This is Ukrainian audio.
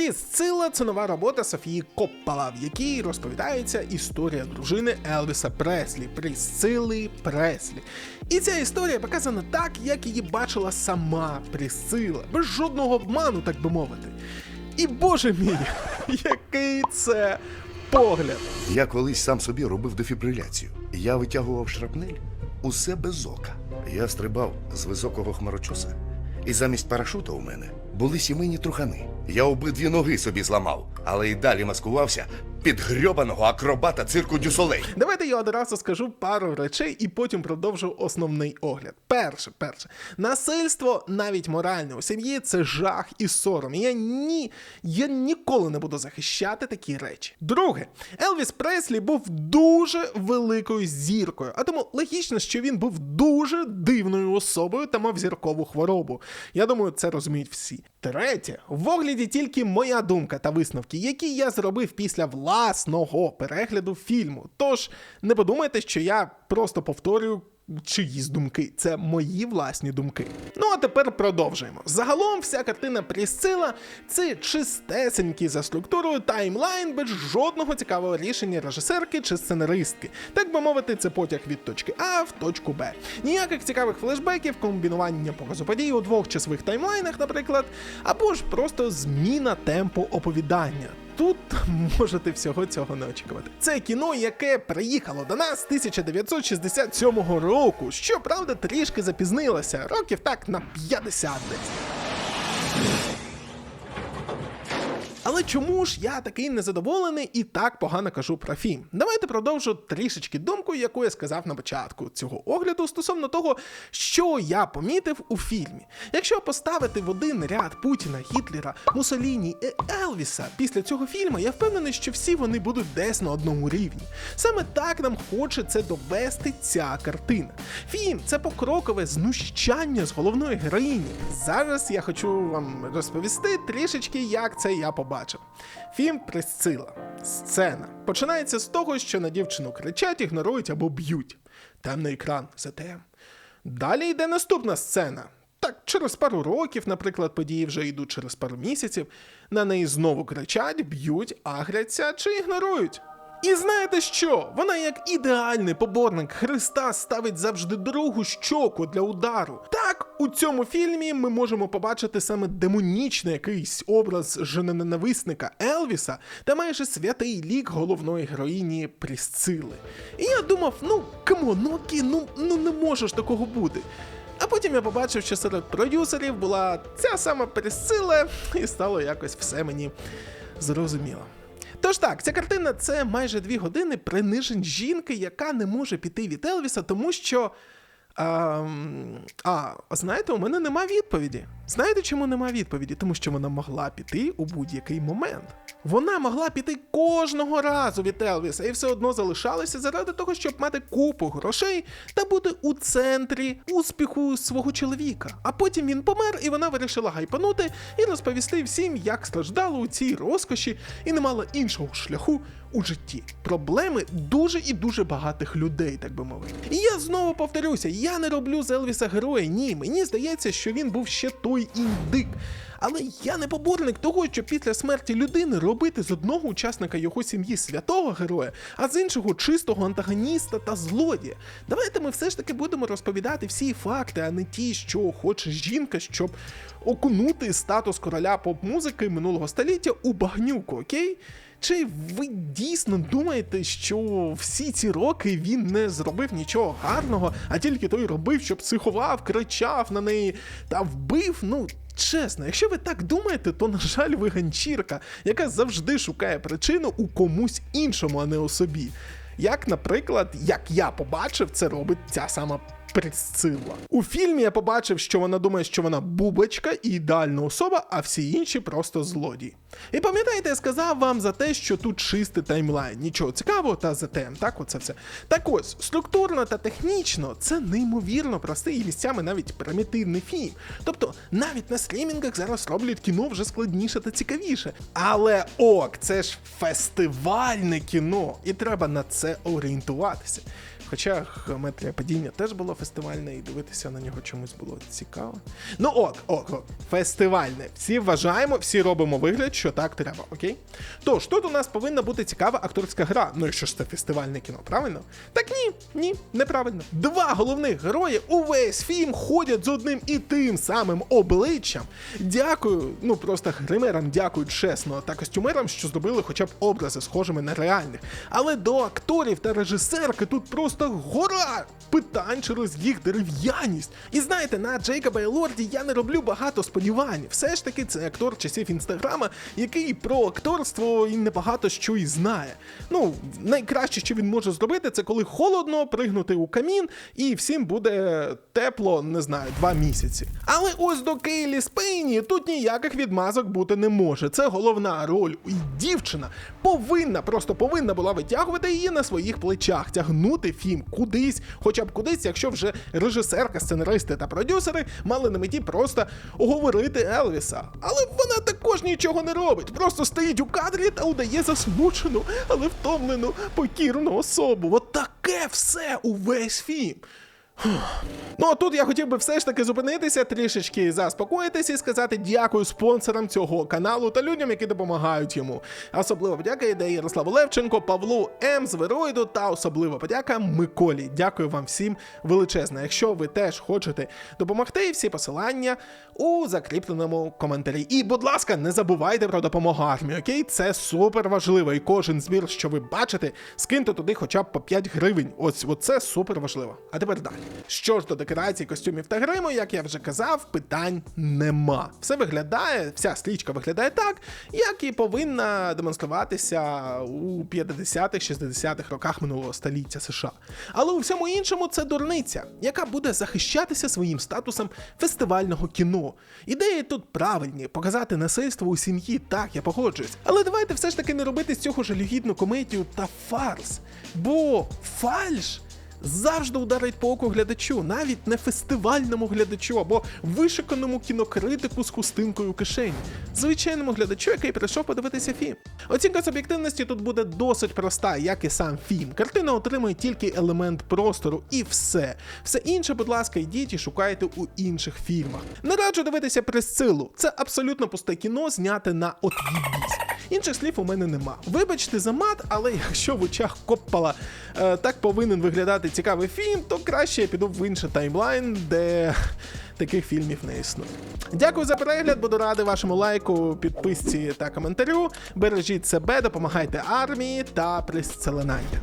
Прісцила це нова робота Софії Коппала, в якій розповідається історія дружини Елвіса Преслі, Прісцили Преслі. І ця історія показана так, як її бачила сама Прісцила, без жодного обману, так би мовити. І боже мій, який це погляд! Я колись сам собі робив дефібриляцію. Я витягував шрапнель усе без ока. Я стрибав з високого хмарочоса. І замість парашута у мене були сімейні трухани. Я обидві ноги собі зламав, але й далі маскувався під грьобаного акробата цирку Дюсолей. Давайте я одразу скажу пару речей і потім продовжу основний огляд. Перше, перше, насильство, навіть моральне у сім'ї, це жах і сором. Я ні, я ніколи не буду захищати такі речі. Друге, Елвіс Преслі був дуже великою зіркою, а тому логічно, що він був дуже дивною особою та мав зіркову хворобу. Я думаю, це розуміють всі. Третє, в огляді тільки моя думка та висновки, які я зробив після власного перегляду фільму. Тож не подумайте, що я просто повторюю. Чиїсь думки, це мої власні думки. Ну а тепер продовжуємо. Загалом, вся картина Прісцила це чистесенький за структурою таймлайн без жодного цікавого рішення режисерки чи сценаристки. Так би мовити, це потяг від точки А в точку Б. Ніяких цікавих флешбеків, комбінування показу подій у двох часових таймлайнах, наприклад, або ж просто зміна темпу оповідання. Тут можете всього цього не очікувати. Це кіно, яке приїхало до нас 1967 року. Щоправда, трішки запізнилося, років так на 50 десь. Але чому ж я такий незадоволений і так погано кажу про фільм? Давайте продовжу трішечки думку, яку я сказав на початку цього огляду стосовно того, що я помітив у фільмі. Якщо поставити в один ряд Путіна, Гітлера, Мусоліні і Елвіса після цього фільму, я впевнений, що всі вони будуть десь на одному рівні. Саме так нам хоче це довести ця картина. Фільм це покрокове знущання з головної героїні. Зараз я хочу вам розповісти трішечки, як це я побачив. Фільм Присцила. Сцена. Починається з того, що на дівчину кричать, ігнорують або б'ють. Темний екран, ЗТМ. Далі йде наступна сцена. Так, через пару років, наприклад, події вже йдуть через пару місяців. На неї знову кричать, б'ють, агряться чи ігнорують. І знаєте що? Вона як ідеальний поборник Христа ставить завжди другу щоку для удару. Так, у цьому фільмі ми можемо побачити саме демонічний якийсь образ женененависника Елвіса та майже святий лік головної героїні Прісцили. І я думав, ну камон, ну ну, ну не може ж такого бути. А потім я побачив, що серед продюсерів була ця сама Присцила, і стало якось все мені зрозуміло. Тож так, ця картина це майже дві години принижень жінки, яка не може піти від Елвіса, тому що. А, а знаєте, у мене нема відповіді. Знаєте, чому нема відповіді? Тому що вона могла піти у будь-який момент. Вона могла піти кожного разу від Елвіса і все одно залишалася заради того, щоб мати купу грошей та бути у центрі успіху свого чоловіка. А потім він помер, і вона вирішила гайпанути і розповісти всім, як страждала у цій розкоші і не мала іншого шляху у житті. Проблеми дуже і дуже багатих людей, так би мовити. І я знову повторюся: я не роблю з Елвіса героя. Ні, мені здається, що він був ще той індик. Але я не поборник того, що після смерті людини робити з одного учасника його сім'ї святого героя, а з іншого чистого антагоніста та злодія. Давайте ми все ж таки будемо розповідати всі факти, а не ті, що хоче жінка, щоб окунути статус короля поп-музики минулого століття у багнюку, окей? Чи ви дійсно думаєте, що всі ці роки він не зробив нічого гарного, а тільки той робив, що психував, кричав на неї та вбив? Ну, чесно, якщо ви так думаєте, то на жаль, ви ганчірка, яка завжди шукає причину у комусь іншому, а не у собі. Як, наприклад, як я побачив, це робить ця сама Присцила. У фільмі я побачив, що вона думає, що вона бубочка і ідеальна особа, а всі інші просто злодії. І пам'ятаєте, я сказав вам за те, що тут чистий таймлайн, нічого цікавого та затем, так оце все. Так ось, структурно та технічно це неймовірно простий і місцями навіть примітивний фільм. Тобто навіть на стрімінгах зараз роблять кіно вже складніше та цікавіше. Але ок, це ж фестивальне кіно, і треба на це орієнтуватися. Хоча геометрія падіння теж було фестивальне, і дивитися на нього чомусь було цікаво. Ну ок, ок, ок, фестивальне. Всі вважаємо, всі робимо вигляд, що так треба, окей? Тож, тут у нас повинна бути цікава акторська гра. Ну і що ж це фестивальне кіно, правильно? Так ні, ні, неправильно. Два головних герої увесь фільм ходять з одним і тим самим обличчям. Дякую, ну просто гримерам дякую чесно, та костюмерам, що зробили хоча б образи схожими на реальних. Але до акторів та режисерки тут просто гора питань через їх дерев'яність. І знаєте, на Джейкоба і Лорді я не роблю багато сподівань. Все ж таки, це актор часів інстаграма, який про акторство і небагато що і знає. Ну, найкраще, що він може зробити, це коли холодно, пригнути у камін, і всім буде тепло, не знаю, два місяці. Але ось до Кейлі Спейні тут ніяких відмазок бути не може. Це головна роль. І дівчина повинна, просто повинна була витягувати її на своїх плечах, тягнути фільм кудись, хоча б кудись, якщо вже режисерка, сценаристи та продюсери мали на меті просто оговорити Елвіса. Але вона також нічого не робить, просто стоїть у кадрі та удає засмучену, але втомлену, покірну особу. От все увесь фільм. Ну а тут я хотів би все ж таки зупинитися, трішечки заспокоїтися і сказати дякую спонсорам цього каналу та людям, які допомагають йому. Особлива подяка йде Ярославу Левченко, Павлу М. Звероїду та особлива подяка Миколі. Дякую вам всім величезно. Якщо ви теж хочете допомогти, всі посилання у закріпленому коментарі. І, будь ласка, не забувайте про допомогу армії, окей? Це супер важливо. І кожен збір, що ви бачите, скиньте туди хоча б по 5 гривень. Ось оце супер важливо. А тепер далі. Що ж до декорацій, костюмів та гриму, як я вже казав, питань нема. Все виглядає, вся стрічка виглядає так, як і повинна демонструватися у 50-х, 60-х роках минулого століття США. Але у всьому іншому це дурниця, яка буде захищатися своїм статусом фестивального кіно. Ідеї тут правильні, показати насильство у сім'ї, так, я погоджуюсь. Але давайте все ж таки не робити з цього жалюгідну комедію та фарс. Бо фальш завжди ударить по оку глядачу, навіть не фестивальному глядачу або вишиканому кінокритику з хустинкою кишені, звичайному глядачу, який прийшов подивитися фільм. Оцінка суб'єктивності тут буде досить проста, як і сам фільм. Картина отримує тільки елемент простору і все. Все інше, будь ласка, йдіть і шукайте у інших фільмах. Не раджу дивитися пресцилу. Це абсолютно пусте кіно, зняте на отвібіс. Інших слів у мене нема. Вибачте за мат, але якщо в очах Коппала е, так повинен виглядати цікавий фільм, то краще я піду в інший таймлайн, де таких фільмів не існує. Дякую за перегляд, буду радий вашому лайку, підписці та коментарю. Бережіть себе, допомагайте армії та присцеленайте.